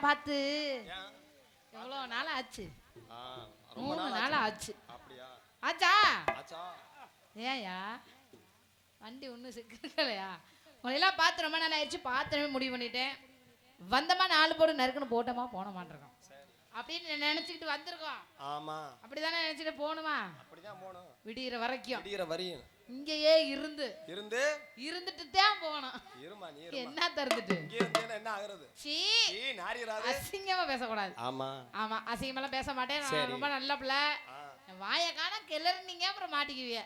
பார்த்து. எவ்வளோ நாள் ஆச்சு? மூணு நாள் ஆச்சு. ஆச்சு. ஏயா வண்டி ஒன்றும் சிக்கலையா உங்களை எல்லாம் பார்த்து ரொம்ப நாள் ஆயிடுச்சு பார்த்தனவே முடிவு பண்ணிட்டேன். வந்தமா நாலு போடு நறுக்குன்னு போட்டோமா போன மாட்டிருக்கோம். அப்படின்னு நினைச்சுக்கிட்டு வந்திருக்கோம். ஆமா. அப்படிதானே நினைச்சிட்டு போகணுமா? அப்படிதான் போகணும். விடிகிற வரைக்கும். விடிகிற வரையும். இங்கேயே இருந்து. இருந்து? இருந்துட்டு தான் போகணும். இருமா நீ என்ன தருந்துட்டு? இங்கே இருந்தேன்னா என்ன ஆகுறது? சீ. நீ நாரிராது. அசிங்கமா பேசக்கூடாது. ஆமா. ஆமா அசிங்கமெல்லாம் பேச மாட்டேன். நான். ரொம்ப நல்ல பிள்ளை. வாயை காண கிளறினீங்க அப்புறம் மாட்டிக்குவீங்க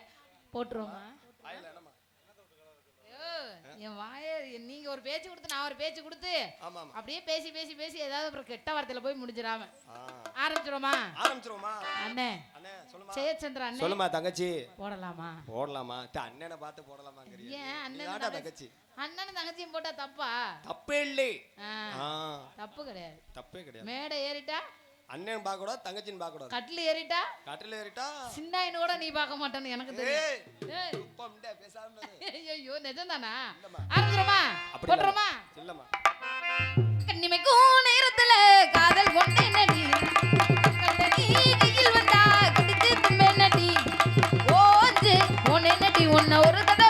போட்டுருவோமா? வாயில என்னம்மா? ஐயோ, என் வாயை நீங்க ஒரு பேச்சு கொடுத்து நான் ஒரு பேச்சு கொடுத்து அப்படியே பேசி பேசி பேசி ஏதாவது அப்புறம் கெட்ட வார்த்தையில போய் முடிஞ்சிடாம. ஆ, ஆரம்பிச்சிருவோமா? ஆரம்பிச்சிருவோமா? அண்ணே. ஜெயச்சந்திர அண்ணே. சொல்லுமா தங்கச்சி? போடலாமா? போடலாமா? அண்ணனை பார்த்து போடலாமாங்கிறியா ஏன் அண்ணன் தங்கச்சி அண்ணனும் தங்கச்சியும் போட்டா தப்பா? தப்பே இல்லை. தப்பு கிடையாது. தப்பே கிடையாது. மேடை ஏறிட்டா? அண்ணன் பார்க்க கூடாது தங்கச்சின்னு பார்க்க கூடாது கட்டில் ஏறிட்டா? கட்டில ஏறிட்டா? சின்னாயின்னு கூட நீ பார்க்க மாட்டேன்னு எனக்கு தெரியும். ஐயோ நிஜம்தானா? இல்லம்மா. ஆரம்பிக்கிறோமா? போட்டுருமா இல்லம்மா. கண்ணிமைக்கும் நேரத்துல காதல் கொண்டே நடி கையில் வந்தா தும்பே நடி ஓஞ்சு போனே நடி உன்னை ஒரு தடவை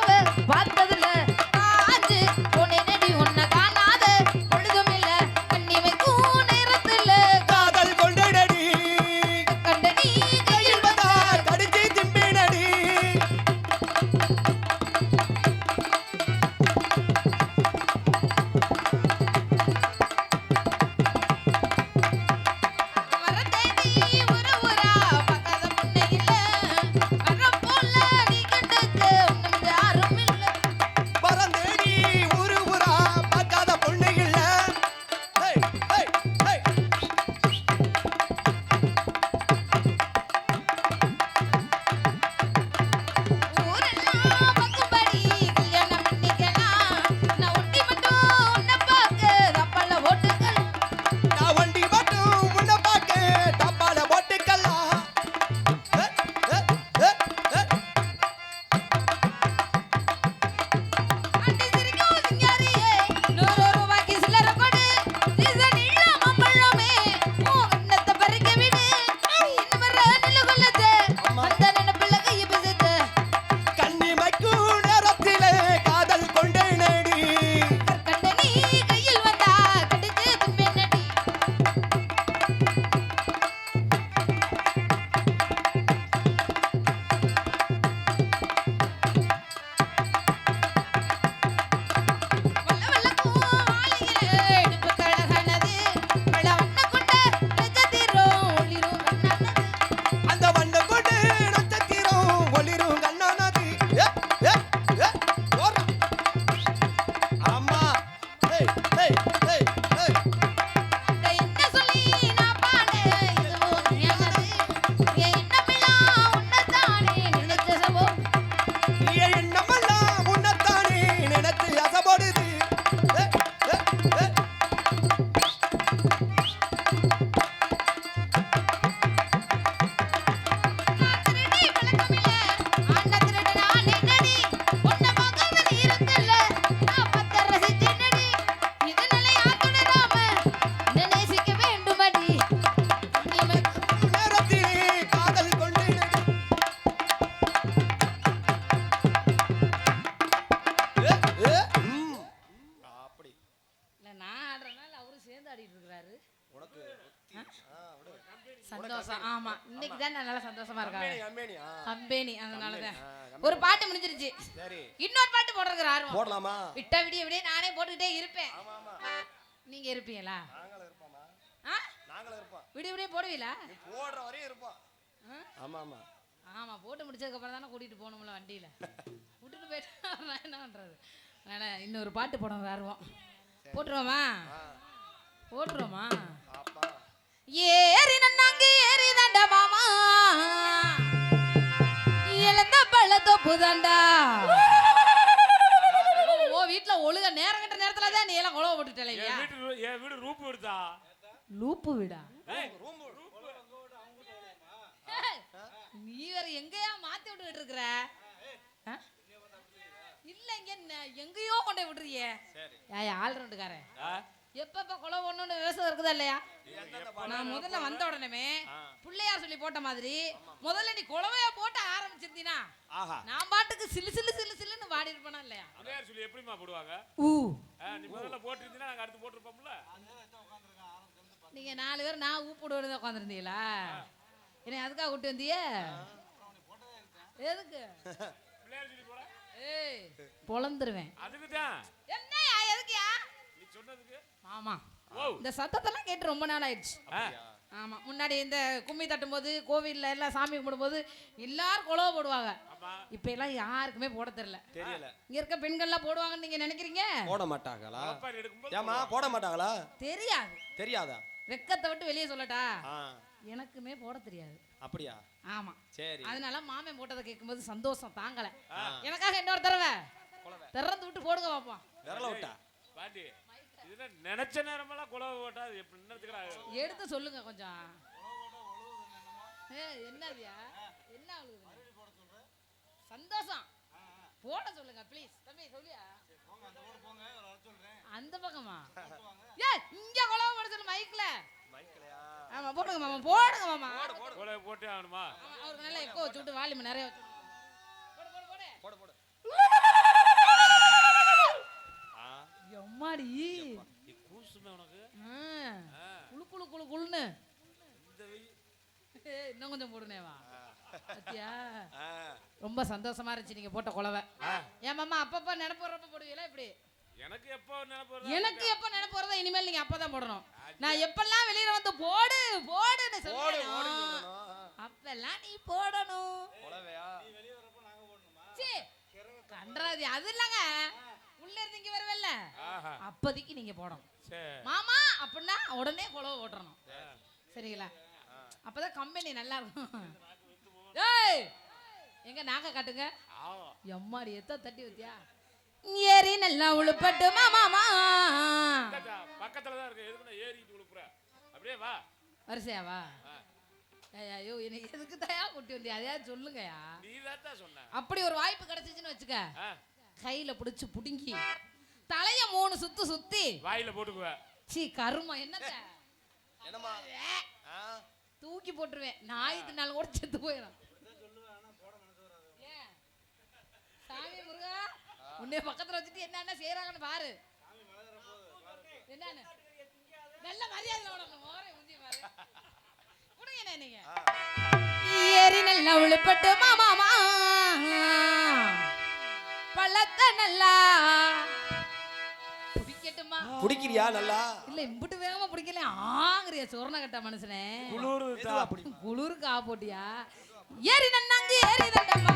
ஆர்வம் போடலாமா? விட்டா விடிய விடிய நானே போட்டுக்கிட்டே இருப்பேன். நீங்க இருப்பீங்களா? விடிய விடிய போடுவீங்களா போடுற வரையும் இருப்போம்? ஆமா ஆமா. ஆமா போட்டு முடிச்சதுக்கு அப்புறம் தானே கூட்டிட்டு போகணும்ல வண்டியில. விட்டுட்டு போயிட்டா என்ன பண்றது? அதனால இன்னொரு பாட்டு போடணும் ஆர்வம். போட்டுருவோமா? போட்டுருவோமா? ஏறி நன்னாங்க ஏறி தண்டா மாமா. இழந்த பழத்தொப்பு தண்டா ஓ வீட்ல ஒழுக நேரம் கட்ட நேரத்துல தான் நீ எல்லாம் குழவ போட்டுட்டல என் வீட்டு என் வீடு ரூப் எடுத்தா லூப்பு வீடா? ஏய், நீ வேற எங்கேயா மாத்தி விட்டுக்கிட்டு இருக்கிற? ஆ? இங்க ந- எங்கேயோ கொண்டு போய் விட்டுறியே சரி. ஏய் ஆல்ரவுண்டுக்காரன் ஆ? எப்ப எப்ப கொலை ஒண்ணுன்னு விவசாயம் இருக்குதா இல்லையா? நான் முதல்ல வந்த உடனே. பிள்ளையார் சொல்லி போட்ட மாதிரி முதல்ல நீ குழவையா போட்டு ஆரம்பிச்சிருந்தீனா? நான் பாட்டுக்கு சிலு சிலு சிலு சிலுன்னு பாடி இருப்பேனா இல்லையா? பிள்ளையார் சொல்லி எப்படிம்மா போடுவாங்க? ஊ. நீ முதல்ல போட்டிருந்தீங்கன்னா நாங்க அடுத்து போட்டிருப்போம்ல? நீங்க நாலு பேர் நான் ஊப்பிடுவது உட்காந்துருந்தீங்களா என்ன அதுக்காக கூட்டி வந்தியே? எதுக்கு? ஏய் பொழந்துருவேன். அதுக்கு தான் என்னய்யா எதுக்குயா சொன்னதுக்கு? ஆமா. இந்த சத்தத்தெல்லாம் கேட்டு ரொம்ப நாள் ஆயிடுச்சு. ஆமா. முன்னாடி இந்த கும்மி தட்டும்போது கோவில்ல எல்லாம் சாமி கும்பிடும்போது எல்லாரும் குழவை போடுவாங்க. ஆமா. இப்ப எல்லாம் யாருக்குமே போட தெரியல. தெரியல. இங்க இருக்க பெண்கள்லாம் போடுவாங்கன்னு நீங்க நினைக்கிறீங்க? போட மாட்டாங்களா? ஏமா போட மாட்டாங்களா? தெரியாது. தெரியாதா? வெக்கத்தை விட்டு வெளியே சொல்லட்டா? எனக்குமே போட தெரியாது. அப்படியா? ஆமா. சரி. அதனால மாமன் போட்டதை கேட்கும்போது சந்தோஷம் தாங்கல. எனக்காக இன்னொரு தடவை. திறந்து விட்டு போடுங்க பாப்போம். விரல விட்டா? பாட்டி. இதுல நினைச்ச நேரமெல்லாம் குழவை போட்டா அது எப்படி எடுத்து சொல்லுங்க கொஞ்சம். என்னதுயா? என்ன அழுகுது? சந்தோஷம். போட சொல்லுங்க ப்ளீஸ் தம்பி சொல்லியா? அந்த பக்கமா? ஏ இங்க குழவை போட சொல்லு மைக்ல மைக்கலையா ஆமா போடுங்க மாமா போடுங்க மாமா. போட்டே ஆகணுமா? அவருக்கு நல்லா எக்கோ வச்சு விட்டு வால்யூம் நிறைய வச்சு போடு போடு போடு போட போட ஆ எம்மாடி. கூசுமே உனக்கு. குளுன்னு இந்த வெயி- ஏய், இன்னும் கொஞ்சம் போடுனேவா? பத்தியா? ரொம்ப சந்தோஷமா இருந்துச்சு நீங்க போட்ட குழவை. ஏன் மாமா அப்பப்ப நினைப்பு போடுவீங்களா இப்படி? எனக்கு எப்போ நினைப்பு எனக்கு எப்ப நினைப்பு வருதோ இனிமேல் நீங்க அப்பதான் போடணும். நான் எப்பெல்லாம் வெளியில வந்து போடு போடுன்னு போடு சொல்லுவேனோ, அப்பெல்லாம் நீ போடணும். கன்றாதி அது இல்லங்க. உள்ள இருந்து இங்க வரவில்ல? அப்போதைக்கு நீங்க போடணும். மாமா அப்படின்னா உடனே குழவை போட்டுறணும் சரிங்களா? அப்பதான் கம்பெனி நல்லா இருக்கும். ஏய் எங்க நாக்க காட்டுங்க? எம்மாடி எத்த தட்டி வத்தியா ஏறி நல்லா உழுப்பட்டு மாமாமா பக்கத்துல தான் இருக்கு. எதுக்கு நான் ஏறிட்டு உழுப்புற? அப்படியே வா. வரிசையாவா ஆ. ஏய், ஐயோ எனக்கு எதுக்கு தயா குட்டி வந்தி அதையாவது சொல்லுங்கயா நீ தான் சொன்ன. அப்படி ஒரு வாய்ப்பு கிடைச்சிச்சுன்னு வச்சுக்க. கையில பிடிச்சு புடுங்கி தலைய மூணு சுத்து சுத்தி வாயில போட்டுக்குவ. சீ கருமா என்னத்த? தூக்கி போட்டுருவேன். நாய் தின்னாலும் கூட செத்து போயிடும்? சாமி முருகா உன்னை பக்கத்துல வச்சுட்டு என்னென்ன செய்யறாங்கன்னு பாரு. என்னன்னு? நல்ல மரியாதை உனக்கு மோரை முந்தி பாரு. கொடுங்க என்ன நீங்க ஏறி நல்லா உழுப்பட்டு குடிக்கிறியா நல்லா? இல்ல இம்புட்டு வேகமா பிடிக்கல ஆங்கிறிய சொர்ண கட்ட மனுஷனே. குளிர். குளிருக்கு ஆ போட்டியா ஏறி நன்னாங்க ஏறி நன்னம்மா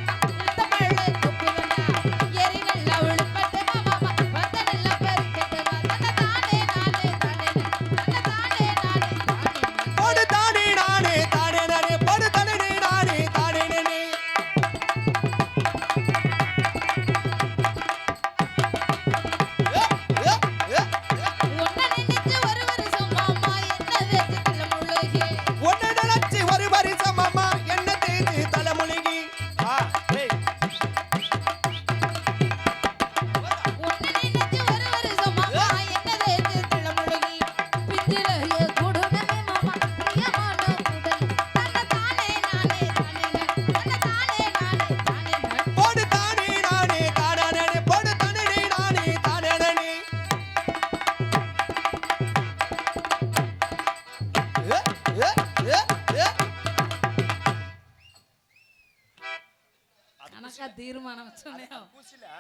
தீர்மானம் சொன்னேன்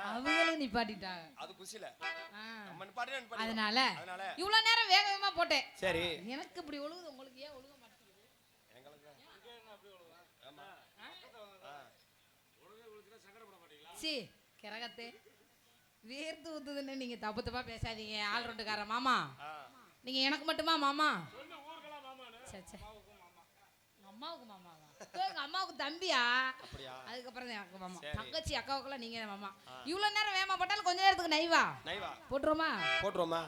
அவங்களும் நிப்பாட்டிட்டாங்க. அது குசில. அதனால அதனால. இவ்வளவு நேரம் வேக வேகமா போட்டேன். சரி. எனக்கு இப்படி ஒழுகுது உங்களுக்கு ஏன் ஒழுக மாட்டேங்குது? சி கிரகத்தே. வேர்த்து ஊத்துதுன்னு நீங்க தப்பு தப்பா பேசாதீங்க ஆள் ரெண்டுக்கார மாமா. நீங்க எனக்கு மட்டுமா மாமா? அம்மாவுக்கு மாமாவா? ஓ, எங்க அம்மாவுக்கு தம்பியா? அதுக்கப்புறம் எனக்கு மாமா. தங்கச்சி அக்காவுக்குலாம் நீங்க மாமா. இவ்வளவு நேரம் வேகமா போட்டாலும் கொஞ்ச நேரத்துக்கு நைவா? போட்டுருமா போட்டுருவோமா?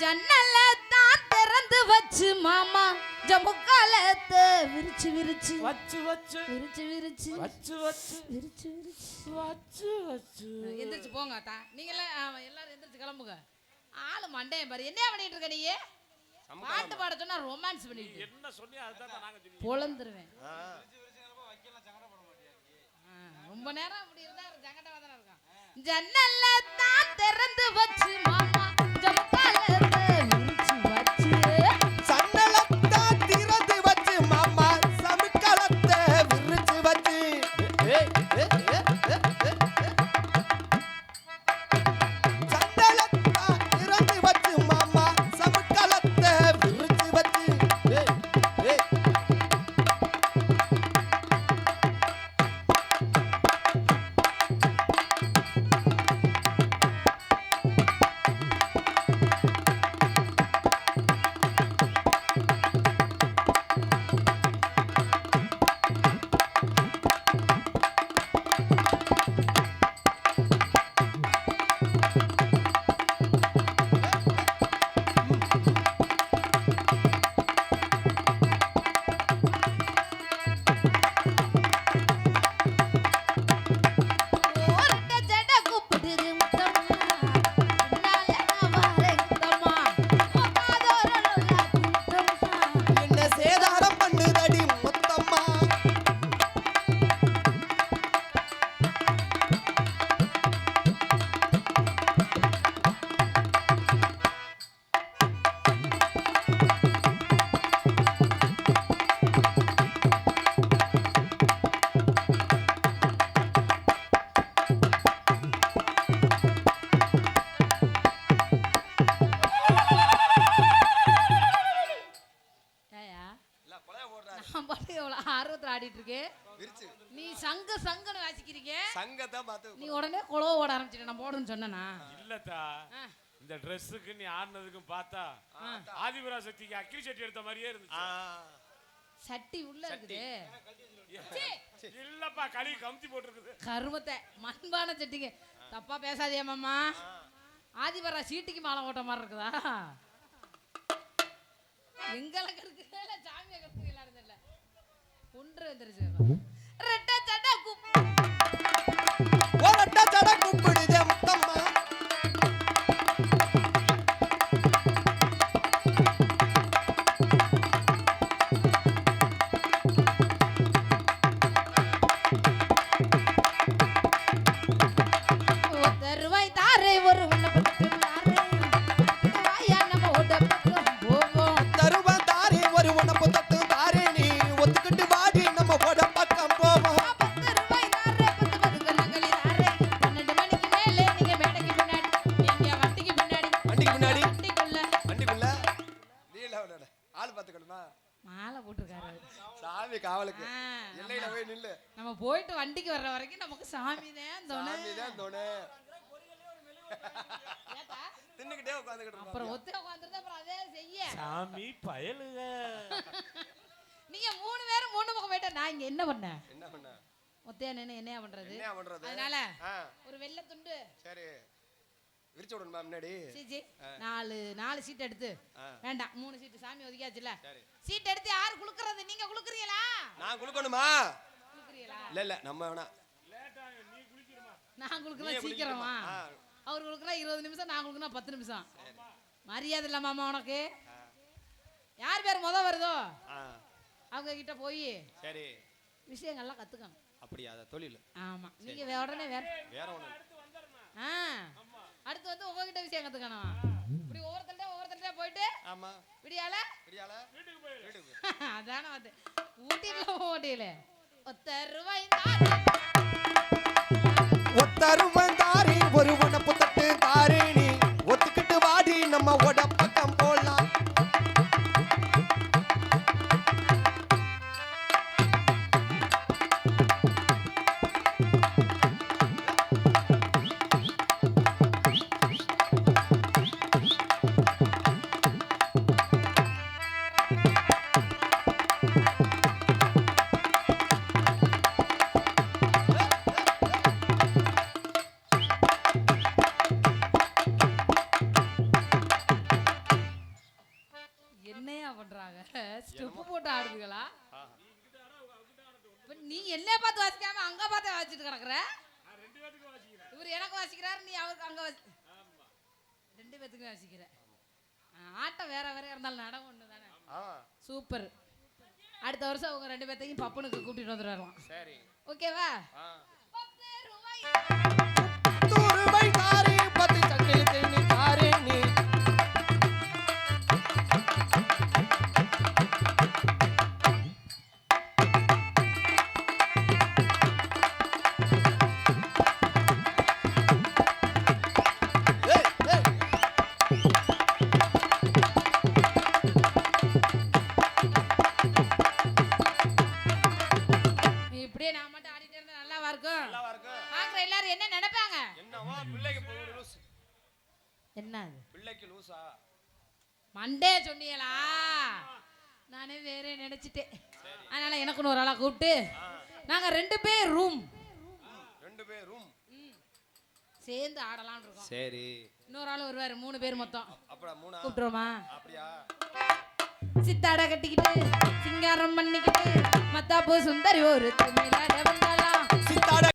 ஜன்னல தான் திறந்து வச்சு மாமா. ஜமுக்காலத்தை விரிச்சு விரிச்சு. வச்சு வச்சு. விரிச்சு விரிச்சு. வச்சு வச்சு. விரிச்சு விரிச்சு. வச்சு வச்சு. எந்திரிச்சு போங்க அத்தா ஆமா, எல்லாரும் எந்திரிச்சு கிளம்புங்க. ஆளு மண்டையன் பாரு. என்ன பண்ணிட்டு இருக்க நீ பாட்டு பாட சொன்னா ரொமான்ஸ் பண்ணிட்டு என்ன சொன்னியோ அதுதான் நாங்க ஆ. ஆ, ரொம்ப நேரம் அப்படி இருந்தா ஜங்கட்டவா தானே இருக்கான் ஜன்னல்ல தான் திறந்து வச்சு மாமா ஆடினதுக்கும் பார்த்தா ஆதிபராசக்திக்கு அக்கிரி சட்டி எடுத்த மாதிரியே இருந்துச்சு. சட்டி உள்ள இருக்குது. இல்லப்பா களி கமுத்தி போட்டிருக்குது. கருமத்தை மண்பான சட்டிங்க. தப்பா பேசாதே மாமா. ஆதிபரா சீட்டுக்கு மாலை ஓட்ட மாதிரி இருக்குதா? எங்களை கருத்து இல்ல சாமியை கருத்து எல்லாரும் இல்ல. ஒன்று வந்துருச்சு. ரெட்ட சட்டை குப் ஒரட்ட ஜட கூப்பிடுதே முத்தம்மா ஆள் பார்த்துக்கணுமா? மாலை போட்டிருக்காரு சாமி காவலுக்கு. ஆ, எல்லையில போய் நில்லு. நம்ம போயிட்டு வண்டிக்கு வர்ற வரைக்கும் நமக்கு சாமி தான் சாமி தான் தோணு. தின்னுக்கிட்டே உட்காந்துக்கிட்டு அப்புறம் ஒத்தே உட்காந்துருந்தா அப்புறம் அதே செய்ய. சாமி பயலுக. நீங்க மூணு பேரும் மூணு பக்கம் போயிட்டா நான் இங்க என்ன பண்ணேன் என்ன பண்ண? ஒத்தையா நின்று என்னையா பண்றது? என்ன பண்றது? அதனால ஒரு வெள்ளை துண்டு. சரி. விரிச்சு விடணுமா முன்னாடி? சீச்சி நாலு நாலு சீட் எடுத்து. வேண்டாம் மூணு சீட்டு. சாமி ஒதுக்கியாச்சுல சீட் எடுத்து யார் குளுக்கறது நீங்க குளுக்குறீங்களா நான் குளுக்கணுமா குளுக்குறீங்களா இல்ல இல்ல நம்ம வேணா. நான் குளுக்குறேன் சீக்கிரமா. அவர் குளுக்குறா இருபது நிமிஷம் நான் குளுக்குனா பத்து நிமிஷம். மரியாதை இல்ல மாமா உனக்கு. யார் பேர் முத வருதோ? அவங்க கிட்ட போய் சரி. விஷயங்கள்லாம் கத்துக்கணும். அப்படியா? தொழில். ஆமா. நீங்க உடனே வேற வேற ஒண்ணு. ஆ. அடுத்து வந்து உங்ககிட்ட விஷயம் கத்துக்கணும். இப்படி ஒவ்வொருத்தர்ட்ட ஒவ்வொருத்தர்ட்ட போயிட்டு ஆமா. விடியால? விடியால? வீட்டுக்கு அதான வந்து. ஊட்டில ஓட்டியில ஒத்த ரூபாய் ஒத்தருவன் தாரி ஒரு உனப்பு வந்துடுவாங்க சரி. ஓகேவா பத்து ரூபாய். நல்லாவா இருக்கும்? பாக்குற எல்லாரும் என்ன நினைப்பாங்க? என்னவா பிள்ளைக்கு லூஸ் என்ன பிள்ளைக்கு லூசா? மண்டே சொன்னீங்களா? நானே வேற நினைச்சிட்டேன். அதனால எனக்குன்னு ஒரு ஆளா கூப்பிட்டு நாங்க ரெண்டு பேர் ரூம் ரெண்டு பேர் ரூம் சேர்ந்து ஆடலாம்னு இருக்கோம். சரி. இன்னொரு ஆள் வருவாரு மூணு பேர் மொத்தம். அப்புறம் மூணா? கூப்பிட்டுருவோமா? அப்படியா? சித்தாட கட்டிக்கிட்டு சிங்காரம் பண்ணிக்கிட்டு மத்தாப்பூ சுந்தரி ஒரு வந்தாலாம்